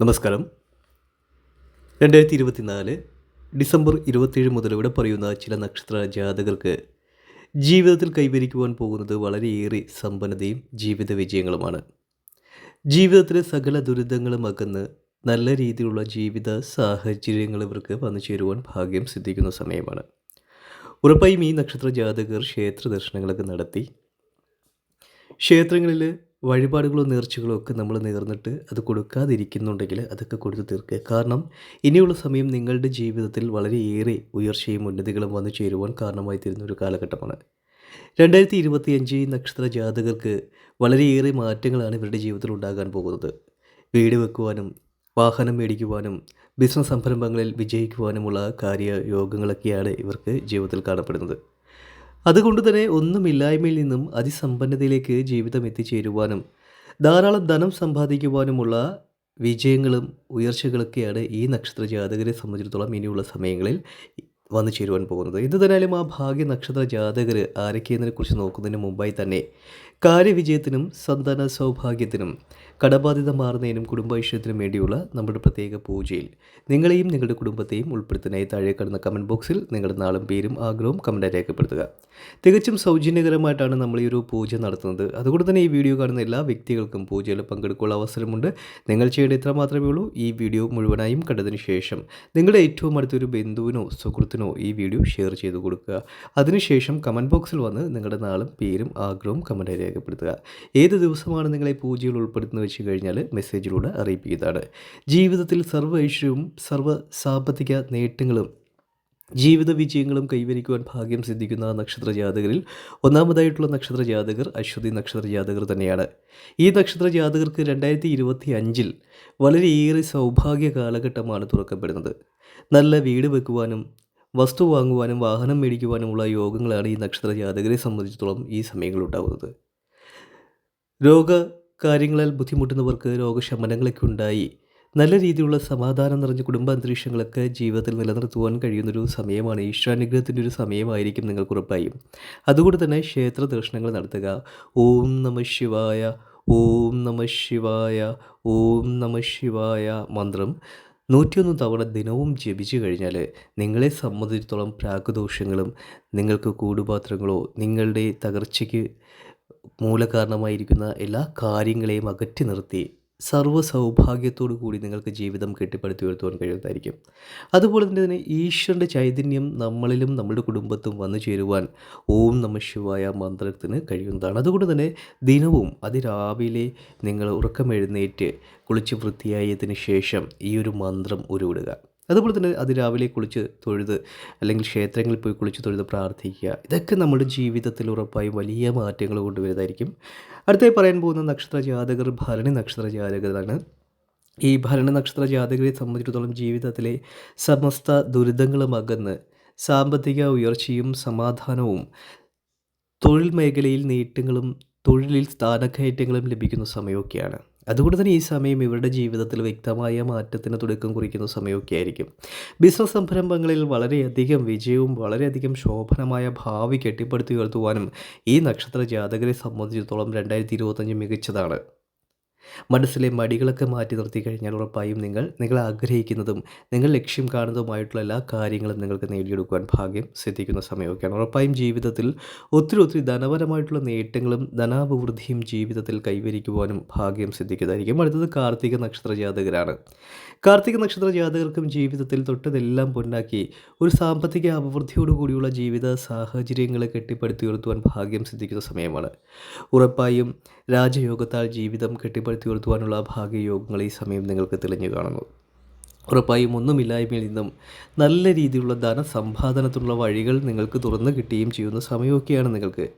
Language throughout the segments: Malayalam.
നമസ്കാരം. രണ്ടായിരത്തി ഇരുപത്തിനാല് ഡിസംബർ ഇരുപത്തേഴ് മുതൽ ഇവിടെ പറയുന്ന ചില നക്ഷത്ര ജാതകർക്ക് ജീവിതത്തിൽ കൈവരിക്കുവാൻ പോകുന്നത് വളരെയേറെ സമ്പന്നതയും ജീവിത വിജയങ്ങളുമാണ്. ജീവിതത്തിലെ സകല ദുരിതങ്ങളും അകന്ന് നല്ല രീതിയിലുള്ള ജീവിത സാഹചര്യങ്ങൾ ഇവർക്ക് വന്നു ചേരുവാൻ ഭാഗ്യം സിദ്ധിക്കുന്ന സമയമാണ്. ഉറപ്പായും ഈ നക്ഷത്ര ജാതകർ ക്ഷേത്ര ദർശനങ്ങളൊക്കെ നടത്തി. ക്ഷേത്രങ്ങളിൽ വഴിപാടുകളോ നേർച്ചകളോ ഒക്കെ നമ്മൾ നേർന്നിട്ട് അത് കൊടുക്കാതിരിക്കുന്നുണ്ടെങ്കിൽ അതൊക്കെ കൊടുത്തു തീർക്കുക. കാരണം ഇനിയുള്ള സമയം നിങ്ങളുടെ ജീവിതത്തിൽ വളരെയേറെ ഉയർച്ചയും ഉന്നതികളും വന്നു ചേരുവാൻ കാരണമായി തീരുന്ന ഒരു കാലഘട്ടമാണ്. രണ്ടായിരത്തി ഇരുപത്തിയഞ്ച് നക്ഷത്ര ജാതകർക്ക് വളരെയേറെ മാറ്റങ്ങളാണ് ഇവരുടെ ജീവിതത്തിൽ ഉണ്ടാകാൻ പോകുന്നത്. വീട് വെക്കുവാനും വാഹനം മേടിക്കുവാനും ബിസിനസ് സംരംഭങ്ങളിൽ വിജയിക്കുവാനുമുള്ള കാര്യയോഗങ്ങളൊക്കെയാണ് ഇവർക്ക് ജീവിതത്തിൽ കാണപ്പെടുന്നത്. അതുകൊണ്ട് തന്നെ ഒന്നുമില്ലായ്മയിൽ നിന്നും അതിസമ്പന്നതയിലേക്ക് ജീവിതം എത്തിച്ചേരുവാനും ധാരാളം ധനം സമ്പാദിക്കുവാനുമുള്ള വിജയങ്ങളും ഉയർച്ചകളൊക്കെയാണ് ഈ നക്ഷത്ര ജാതകരെ സംബന്ധിച്ചിടത്തോളം ഇനിയുള്ള സമയങ്ങളിൽ വന്നു ചേരുവാൻ പോകുന്നത്. എന്തുതന്നാലും ആ ഭാഗ്യ നക്ഷത്ര ജാതകർ ആരൊക്കെയെന്നതിനെക്കുറിച്ച് നോക്കുന്നതിന് മുമ്പായി തന്നെ കാര്യവിജയത്തിനും സന്താന സൗഭാഗ്യത്തിനും കടബാധ്യത മാറുന്നതിനും കുടുംബൈശ്വര്യത്തിനും വേണ്ടിയുള്ള നമ്മുടെ പ്രത്യേക പൂജയിൽ നിങ്ങളെയും നിങ്ങളുടെ കുടുംബത്തെയും ഉൾപ്പെടുത്തുന്നതിനായി താഴെ കിടന്ന കമന്റ് ബോക്സിൽ നിങ്ങളുടെ നാളും പേരും ആഗ്രഹവും കമന്റായി രേഖപ്പെടുത്തുക. തികച്ചും സൗജന്യകരമായിട്ടാണ് നമ്മൾ ഈ ഒരു പൂജ നടത്തുന്നത്. അതുകൊണ്ട് തന്നെ ഈ വീഡിയോ കാണുന്ന എല്ലാ വ്യക്തികൾക്കും പൂജയിൽ പങ്കെടുക്കാനുള്ള അവസരമുണ്ട്. നിങ്ങൾ ചെയ്യേണ്ട ഇത്ര മാത്രമേ ഉള്ളൂ. ഈ വീഡിയോ മുഴുവനായും കണ്ടതിന് ശേഷം നിങ്ങളുടെ ഏറ്റവും അടുത്തൊരു ബന്ധുവിനോ സുഹൃത്തിനോ ഈ വീഡിയോ ഷെയർ ചെയ്ത് കൊടുക്കുക. അതിനുശേഷം കമന്റ് ബോക്സിൽ വന്ന് നിങ്ങളുടെ നാളും പേരും ആഗ്രഹവും കമന്റായി രേഖപ്പെടുത്തുക. ഏത് ദിവസമാണ് നിങ്ങളെ പൂജയിൽ ഉൾപ്പെടുത്തുന്നത് വെച്ച് കഴിഞ്ഞാൽ മെസ്സേജിലൂടെ അറിയിപ്പിക്കുന്നതാണ്. ജീവിതത്തിൽ സർവ ഐശ്വര്യവും സർവ സാമ്പത്തിക നേട്ടങ്ങളും ജീവിത വിജയങ്ങളും കൈവരിക്കുവാൻ ഭാഗ്യം സിദ്ധിക്കുന്ന നക്ഷത്ര ജാതകരിൽ ഒന്നാമതായിട്ടുള്ള നക്ഷത്ര ജാതകർ അശ്വതി നക്ഷത്ര ജാതകർ തന്നെയാണ്. ഈ നക്ഷത്ര ജാതകർക്ക് രണ്ടായിരത്തി ഇരുപത്തി അഞ്ചിൽ വളരെയേറെ സൗഭാഗ്യ കാലഘട്ടമാണ് തുറക്കപ്പെടുന്നത്. നല്ല വീട് വെക്കുവാനും വസ്തു വാങ്ങുവാനും വാഹനം മേടിക്കുവാനുമുള്ള യോഗങ്ങളാണ് ഈ നക്ഷത്ര ജാതകരെ സംബന്ധിച്ചിടത്തോളം ഈ സമയങ്ങളുണ്ടാകുന്നത് രോഗ കാര്യങ്ങളാൽ ബുദ്ധിമുട്ടുന്നവർക്ക് രോഗശമനങ്ങളൊക്കെ ഉണ്ടായി നല്ല രീതിയിലുള്ള സമാധാനം നിറഞ്ഞ കുടുംബ അന്തരീക്ഷങ്ങളൊക്കെ ജീവിതത്തിൽ നിലനിർത്തുവാൻ കഴിയുന്നൊരു സമയമാണ്. ഈശ്വരാനുഗ്രഹത്തിന്റെ ഒരു സമയമായിരിക്കും നിങ്ങൾക്ക് ഉറപ്പായും. അതുകൊണ്ട് തന്നെ ക്ഷേത്ര ദർശനങ്ങൾ നടത്തുക. ഓം നമ ശിവായ ഓം നമ ശിവായ ഓം നമ ശിവായ മന്ത്രം നൂറ്റിയൊന്ന് തവണ ദിനവും ജപിച്ചു കഴിഞ്ഞാൽ നിങ്ങളെ സംബന്ധിച്ചിടത്തോളം പ്രാഗദോഷങ്ങളും നിങ്ങൾക്ക് കൂടുപാത്രങ്ങളോ നിങ്ങളുടെ തകർച്ചയ്ക്ക് മൂലകാരണമായിരിക്കുന്ന എല്ലാ കാര്യങ്ങളെയും അകറ്റി നിർത്തി. സർവ സൗഭാഗ്യത്തോടു കൂടി നിങ്ങൾക്ക് ജീവിതം കെട്ടിപ്പടുത്തി ഉയർത്തുവാൻ കഴിയുന്നതായിരിക്കും. അതുപോലെ തന്നെ ഈശ്വരന്റെ ചൈതന്യം നമ്മളിലും നമ്മുടെ കുടുംബത്തും വന്നു ചേരുവാൻ ഓം നമ ശിവായ മന്ത്രത്തിന് കഴിയുന്നതാണ്. അതുകൊണ്ട് തന്നെ ദിനവും അതിരാവിലെ നിങ്ങൾ ഉറക്കമെഴുന്നേറ്റ് കുളിച്ച് വൃത്തിയായതിന് ശേഷം ഈ ഒരു മന്ത്രം ഉരുവിടുക. അതുപോലെ തന്നെ അതിരാവിലെ കുളിച്ച് തൊഴുത് അല്ലെങ്കിൽ ക്ഷേത്രങ്ങളിൽ പോയി കുളിച്ച് തൊഴുത് പ്രാർത്ഥിക്കുക. ഇതൊക്കെ നമ്മുടെ ജീവിതത്തിൽ ഉറപ്പായും വലിയ മാറ്റങ്ങൾ കൊണ്ടുവരുന്നതായിരിക്കും. അടുത്തായി പറയാൻ പോകുന്ന നക്ഷത്ര ജാതകർ ഭരണി നക്ഷത്ര ജാതകരാണ്. ഈ ഭരണ നക്ഷത്ര ജാതകരെ സംബന്ധിച്ചിടത്തോളം ജീവിതത്തിലെ സമസ്ത ദുരിതങ്ങളും അകന്ന് സാമ്പത്തിക ഉയർച്ചയും സമാധാനവും തൊഴിൽ മേഖലയിൽ നേട്ടങ്ങളും തൊഴിലിൽ സ്ഥാനക്കയറ്റങ്ങളും ലഭിക്കുന്ന സമയമൊക്കെയാണ്. അതുകൊണ്ട് തന്നെ ഈ സമയം ഇവരുടെ ജീവിതത്തിൽ വ്യക്തമായ മാറ്റത്തിന് തുടക്കം കുറിക്കുന്ന സമയമൊക്കെ ആയിരിക്കും ബിസിനസ് സംരംഭങ്ങളിൽ വളരെയധികം വിജയവും വളരെയധികം ശോഭനമായ ഭാവി കെട്ടിപ്പടുത്തി ഉയർത്തുവാനും ഈ നക്ഷത്ര ജാതകരെ സംബന്ധിച്ചിടത്തോളം രണ്ടായിരത്തി ഇരുപത്തഞ്ച് മികച്ചതാണ്. മനസ്സിലെ മടികളൊക്കെ മാറ്റി നിർത്തി കഴിഞ്ഞാൽ ഉറപ്പായും നിങ്ങൾ നിങ്ങൾ ആഗ്രഹിക്കുന്നതും നിങ്ങൾ ലക്ഷ്യം കാണുന്നതുമായിട്ടുള്ള എല്ലാ കാര്യങ്ങളും നിങ്ങൾക്ക് നേടിയെടുക്കുവാൻ ഭാഗ്യം സിദ്ധിക്കുന്ന സമയമൊക്കെയാണ്. ഉറപ്പായും ജീവിതത്തിൽ ഒത്തിരി ഒത്തിരി ധനപരമായിട്ടുള്ള നേട്ടങ്ങളും ധനാഭിവൃദ്ധിയും ജീവിതത്തിൽ കൈവരിക്കുവാനും ഭാഗ്യം സിദ്ധിക്കുന്നതായിരിക്കും. അടുത്തത് കാർത്തിക നക്ഷത്ര ജാതകരാണ്. കാർത്തിക നക്ഷത്ര ജാതകർക്കും ജീവിതത്തിൽ തൊട്ടതെല്ലാം പൊന്നാക്കി ഒരു സാമ്പത്തിക അഭിവൃദ്ധിയോടുകൂടിയുള്ള ജീവിത സാഹചര്യങ്ങളെ കെട്ടിപ്പടുത്തി ഉയർത്തുവാൻ ഭാഗ്യം സിദ്ധിക്കുന്ന സമയമാണ്. ഉറപ്പായും രാജയോഗത്താൽ ജീവിതം കെട്ടിപ്പടുത്തി ഉയർത്തുവാനുള്ള ഭാഗ്യയോഗങ്ങൾ ഈ സമയം നിങ്ങൾക്ക് തെളിഞ്ഞു കാണുന്നു. ഉറപ്പായും ഒന്നുമില്ലായ്മയിൽ നിന്നും നല്ല രീതിയിലുള്ള ധനസമ്പാദനത്തിനുള്ള വഴികൾ നിങ്ങൾക്ക് തുറന്നു കിട്ടുകയും ചെയ്യുന്ന സമയമൊക്കെയാണ് നിങ്ങൾക്ക്.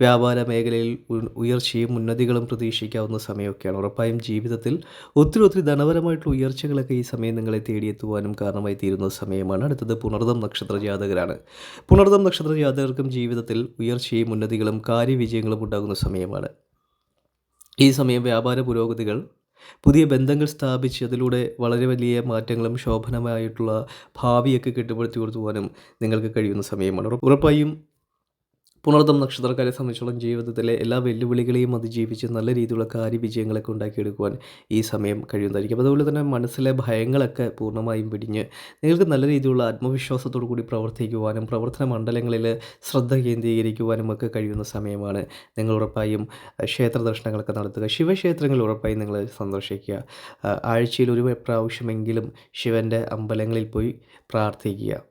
വ്യാപാര മേഖലയിൽ ഉയർച്ചയും ഉന്നതികളും പ്രതീക്ഷിക്കാവുന്ന സമയമൊക്കെയാണ്. ഉറപ്പായും ജീവിതത്തിൽ ഒത്തിരി ഒത്തിരി ധനപരമായിട്ടുള്ള ഉയർച്ചകളൊക്കെ ഈ സമയം നിങ്ങളെ തേടിയെത്തുവാനും കാരണമായി തീരുന്ന സമയമാണ്. അടുത്തത് പുണർദം നക്ഷത്ര ജാതകരാണ്. പുണർദം നക്ഷത്ര ജാതകർക്കും ജീവിതത്തിൽ ഉയർച്ചയും ഉന്നതികളും കാര്യവിജയങ്ങളും ഉണ്ടാകുന്ന സമയമാണ്. ഈ സമയം വ്യാപാര പുരോഗതികൾ പുതിയ ബന്ധങ്ങൾ സ്ഥാപിച്ച് അതിലൂടെ വളരെ വലിയ മാറ്റങ്ങളും ശോഭനമായിട്ടുള്ള ഭാവിയൊക്കെ കെട്ടിപ്പടുത്തി കൊടുത്തുവാനും നിങ്ങൾക്ക് കഴിയുന്ന സമയമാണ്. ഉറപ്പായും പുണർദം നക്ഷത്രക്കാരെ സംബന്ധിച്ചോളം ജീവിതത്തിലെ എല്ലാ വെല്ലുവിളികളെയും അതിജീവിച്ച് നല്ല രീതിയിലുള്ള കാര്യവിജയങ്ങളൊക്കെ ഉണ്ടാക്കിയെടുക്കുവാൻ ഈ സമയം കഴിയുന്നതായിരിക്കും. അതുപോലെ തന്നെ മനസ്സിലെ ഭയങ്ങളൊക്കെ പൂർണമായും പിടിഞ്ഞ് നിങ്ങൾക്ക് നല്ല രീതിയിലുള്ള ആത്മവിശ്വാസത്തോടു കൂടി പ്രവർത്തിക്കുവാനും പ്രവർത്തന മണ്ഡലങ്ങളിൽ ശ്രദ്ധ കേന്ദ്രീകരിക്കുവാനും ഒക്കെ കഴിയുന്ന സമയമാണ് നിങ്ങൾ ഉറപ്പായും ക്ഷേത്ര ദർശനങ്ങളൊക്കെ നടത്തുക. ശിവക്ഷേത്രങ്ങൾ ഉറപ്പായും നിങ്ങൾ സന്ദർശിക്കുക. ആഴ്ചയിൽ ഒരു പ്രാവശ്യമെങ്കിലും ശിവന്റെ അമ്പലങ്ങളിൽ പോയി പ്രാർത്ഥിക്കുക.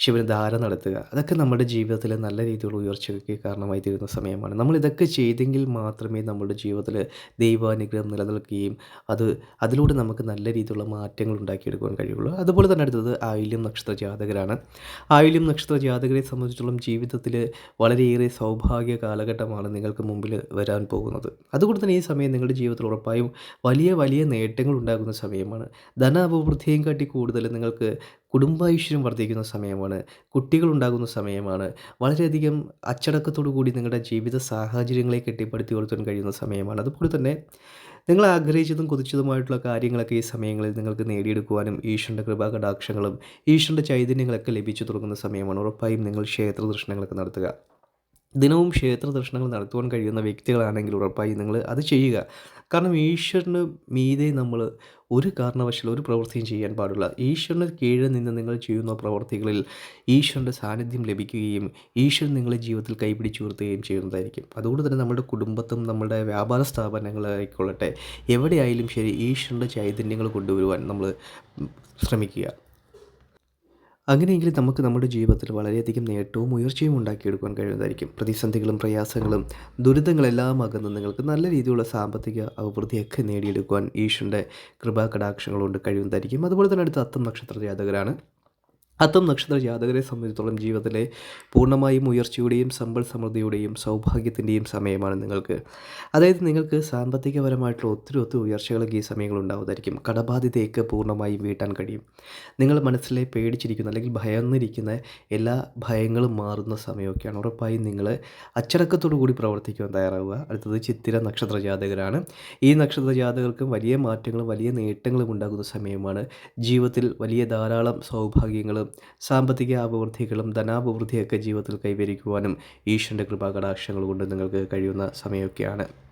ശിവന് ധാര നടത്തുക. അതൊക്കെ നമ്മുടെ ജീവിതത്തിൽ നല്ല രീതിയിലുള്ള ഉയർച്ചയ്ക്ക് കാരണമായി തീരുന്ന സമയമാണ്. നമ്മൾ ഇതൊക്കെ ചെയ്തെങ്കിൽ മാത്രമേ നമ്മുടെ ജീവിതത്തിൽ ദൈവാനുഗ്രഹം നിലനിൽക്കുകയും അത് അതിലൂടെ നമുക്ക് നല്ല രീതിയിലുള്ള മാറ്റങ്ങൾ ഉണ്ടാക്കിയെടുക്കുവാൻ കഴിയുള്ളൂ. അതുപോലെ തന്നെ അടുത്തത് ആയില്യം നക്ഷത്ര ജാതകരാണ്. ആയില്യം നക്ഷത്ര ജാതകരെ സംബന്ധിച്ചിടത്തോളം ജീവിതത്തിൽ വളരെയേറെ സൗഭാഗ്യ കാലഘട്ടമാണ് നിങ്ങൾക്ക് മുമ്പിൽ വരാൻ പോകുന്നത്. അതുകൊണ്ട് തന്നെ ഈ സമയം നിങ്ങളുടെ ജീവിതത്തിൽ ഉറപ്പായും വലിയ വലിയ നേട്ടങ്ങൾ ഉണ്ടാകുന്ന സമയമാണ്. ധനാഭിവൃദ്ധിയും കാട്ടി കൂടുതൽ നിങ്ങൾക്ക് കുടുംബായുഷ്യം വർദ്ധിക്കുന്ന സമയമാണ് കുട്ടികളുണ്ടാകുന്ന സമയമാണ് വളരെയധികം അച്ചടക്കത്തോടു കൂടി നിങ്ങളുടെ ജീവിത സാഹചര്യങ്ങളെ കെട്ടിപ്പടുത്തി ഉയർത്താൻ കഴിയുന്ന സമയമാണ്. അതുപോലെ തന്നെ നിങ്ങൾ ആഗ്രഹിച്ചതും കൊതിച്ചതുമായിട്ടുള്ള കാര്യങ്ങളൊക്കെ ഈ സമയങ്ങളിൽ നിങ്ങൾക്ക് നേടിയെടുക്കുവാനും ഈശ്വരന്റെ കൃപാകടാക്ഷങ്ങളും ഈശ്വരന്റെ ചൈതന്യങ്ങളൊക്കെ ലഭിച്ചു തുടങ്ങുന്ന സമയമാണ്. ഉറപ്പായും നിങ്ങൾ ക്ഷേത്ര ദർശനങ്ങളൊക്കെ നടത്തുക. ദിനവും ക്ഷേത്ര ദർശനങ്ങൾ നടത്തുവാൻ കഴിയുന്ന വ്യക്തികളാണെങ്കിൽ ഉറപ്പായി നിങ്ങൾ അത് ചെയ്യുക. കാരണം ഈശ്വരന് മീതെ നമ്മൾ ഒരു കാരണവശാലും ഒരു പ്രവൃത്തിയും ചെയ്യാൻ പാടില്ല. ഈശ്വരന് കീഴിൽ നിന്ന് നിങ്ങൾ ചെയ്യുന്ന പ്രവൃത്തികളിൽ ഈശ്വരന്റെ സാന്നിധ്യം ലഭിക്കുകയും ഈശ്വരൻ നിങ്ങളെ ജീവിതത്തിൽ കൈപിടിച്ചു ഉയർത്തുകയും ചെയ്യുന്നതായിരിക്കും. അതുകൊണ്ട് തന്നെ നമ്മുടെ കുടുംബത്തും നമ്മുടെ വ്യാപാര സ്ഥാപനങ്ങളായിക്കൊള്ളട്ടെ. എവിടെയായാലും ശരി ഈശ്വരന്റെ ചൈതന്യങ്ങൾ കൊണ്ടുവരുവാൻ നമ്മൾ ശ്രമിക്കുക. അങ്ങനെയെങ്കിൽ നമുക്ക് നമ്മുടെ ജീവിതത്തിൽ വളരെയധികം നേട്ടവും ഉയർച്ചയും ഉണ്ടാക്കിയെടുക്കാൻ കഴിയുന്നതായിരിക്കും. പ്രതിസന്ധികളും പ്രയാസങ്ങളും ദുരിതങ്ങളെല്ലാം അകന്ന് നിങ്ങൾക്ക് നല്ല രീതിയിലുള്ള സാമ്പത്തിക അഭിവൃദ്ധിയൊക്കെ നേടിയെടുക്കുവാൻ ഈശ്വരന്റെ കൃപാകടാക്ഷങ്ങൾ കൊണ്ട് കഴിയുന്നതായിരിക്കും. അതുപോലെ തന്നെ അടുത്ത അത്തം നക്ഷത്ര ജാതകരാണ്. അത്തം നക്ഷത്ര ജാതകരെ സംബന്ധിച്ചിടത്തോളം ജീവിതത്തിലെ പൂർണമായും ഉയർച്ചയുടെയും സമ്പൽ സമൃദ്ധിയുടെയും സൗഭാഗ്യത്തിന്റെയും സമയമാണ് നിങ്ങൾക്ക്. അതായത് നിങ്ങൾക്ക് സാമ്പത്തികപരമായിട്ടുള്ള ഒത്തിരി ഒത്തിരി ഉയർച്ചകളൊക്കെ ഈ സമയങ്ങൾ ഉണ്ടാവുന്നതായിരിക്കും. കടബാധ്യതയൊക്കെ പൂർണമായും വീട്ടാൻ കഴിയും. നിങ്ങൾ മനസ്സിലെ പേടിച്ചിരിക്കുന്ന അല്ലെങ്കിൽ ഭയന്നിരിക്കുന്ന എല്ലാ ഭയങ്ങളും മാറുന്ന സമയമൊക്കെയാണ്. ഉറപ്പായും നിങ്ങൾ അച്ചടക്കത്തോടു കൂടി പ്രവർത്തിക്കുവാൻ തയ്യാറാവുക. അടുത്തത് ചിത്തിര നക്ഷത്ര ജാതകരാണ് ഈ നക്ഷത്ര ജാതകർക്കും വലിയ മാറ്റങ്ങളും വലിയ നേട്ടങ്ങളും ഉണ്ടാകുന്ന സമയമാണ്. ജീവിതത്തിൽ വലിയ ധാരാളം സൗഭാഗ്യങ്ങളും സാമ്പത്തിക അഭിവൃദ്ധികളും ധനാഭിവൃദ്ധിയൊക്കെ ജീവിതത്തിൽ കൈവരിക്കുവാനും ഈശ്വരന്റെ കൃപാകടാക്ഷങ്ങൾ കൊണ്ട് നിങ്ങൾക്ക് കഴിയുന്ന സമയമൊക്കെയാണ്.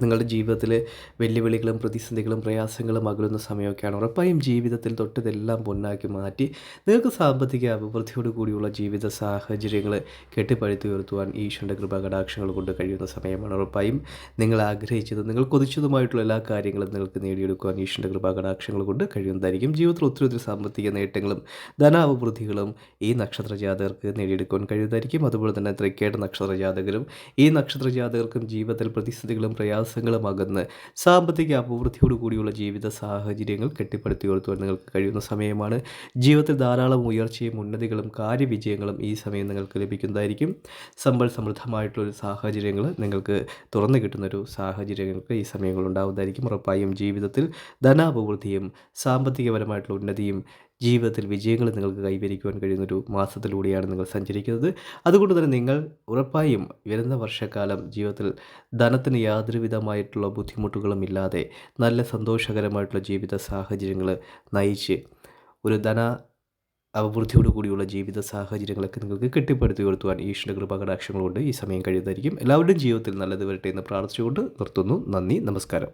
നിങ്ങളുടെ ജീവിതത്തിൽ വെല്ലുവിളികളും പ്രതിസന്ധികളും പ്രയാസങ്ങളും അകലുന്ന സമയമൊക്കെയാണ് ഉറപ്പായും ജീവിതത്തിൽ തൊട്ടതെല്ലാം പൊന്നാക്കി മാറ്റി നിങ്ങൾക്ക് സാമ്പത്തിക അഭിവൃദ്ധിയോട് കൂടിയുള്ള ജീവിത സാഹചര്യങ്ങൾ കെട്ടിപ്പഴുത്തി ഉയർത്തുവാൻ ഈശ്വരന്റെ കൃപാകടാക്ഷങ്ങൾ കൊണ്ട് കഴിയുന്ന സമയമാണ് ഉറപ്പായും നിങ്ങൾ ആഗ്രഹിച്ചത്. നിങ്ങൾ കൊതിച്ചതുമായിട്ടുള്ള എല്ലാ കാര്യങ്ങളും നിങ്ങൾക്ക് നേടിയെടുക്കുവാൻ ഈശ്വരന്റെ കൃപാകടാക്ഷങ്ങൾ കൊണ്ട് കഴിയുന്നതായിരിക്കും. ജീവിതത്തിൽ ഒത്തിരി ഒത്തിരി സാമ്പത്തിക നേട്ടങ്ങളും ധനാഭിവൃദ്ധികളും ഈ നക്ഷത്ര ജാതകർക്ക് നേടിയെടുക്കുവാൻ കഴിയുന്നതായിരിക്കും. അതുപോലെ തന്നെ തൃക്കേട്ട നക്ഷത്ര ജാതകരും ഈ നക്ഷത്ര ജാതകർക്കും ജീവിതത്തിൽ പ്രതിസന്ധികളും പ്രയാസ പ്രയാസങ്ങളും അകന്ന് സാമ്പത്തിക അഭിവൃദ്ധിയോട് കൂടിയുള്ള ജീവിത സാഹചര്യങ്ങൾ കെട്ടിപ്പടുത്തി ഉയർത്തുവാൻ നിങ്ങൾക്ക് കഴിയുന്ന സമയമാണ്. ജീവിതത്തിൽ ധാരാളം ഉയർച്ചയും ഉന്നതികളും കാര്യവിജയങ്ങളും ഈ സമയം നിങ്ങൾക്ക് ലഭിക്കുന്നതായിരിക്കും. സമ്പൽ സമൃദ്ധമായിട്ടുള്ളൊരു സാഹചര്യങ്ങൾ നിങ്ങൾക്ക് തുറന്നു കിട്ടുന്നൊരു സാഹചര്യങ്ങൾക്ക് ഈ സമയങ്ങൾ ഉണ്ടാകുന്നതായിരിക്കും ഉറപ്പായും ജീവിതത്തിൽ ധനാഭിവൃദ്ധിയും സാമ്പത്തികപരമായിട്ടുള്ള ഉന്നതിയും ജീവിതത്തിൽ വിജയങ്ങൾ നിങ്ങൾക്ക് കൈവരിക്കുവാൻ കഴിയുന്നൊരു മാസത്തിലൂടെയാണ് നിങ്ങൾ സഞ്ചരിക്കുന്നത്. അതുകൊണ്ട് തന്നെ നിങ്ങൾ ഉറപ്പായും വരുന്ന വർഷക്കാലം ജീവിതത്തിൽ ധനത്തിന് യാതൊരു വിധമായിട്ടുള്ള ബുദ്ധിമുട്ടുകളും ഇല്ലാതെ നല്ല സന്തോഷകരമായിട്ടുള്ള ജീവിത സാഹചര്യങ്ങൾ നയിച്ച് ഒരു ധന അഭിവൃദ്ധിയോട് കൂടിയുള്ള ജീവിത സാഹചര്യങ്ങളൊക്കെ നിങ്ങൾക്ക് കെട്ടിപ്പടുത്തി ഉയർത്തുവാൻ ഈശ്വര കൃപകടാക്ഷങ്ങളുണ്ട് ഈ സമയം കഴിയുന്നതായിരിക്കും. എല്ലാവരുടെയും ജീവിതത്തിൽ നല്ലത് വരട്ടെ എന്ന് പ്രാർത്ഥിച്ചുകൊണ്ട് നിർത്തുന്നു. നന്ദി. നമസ്കാരം.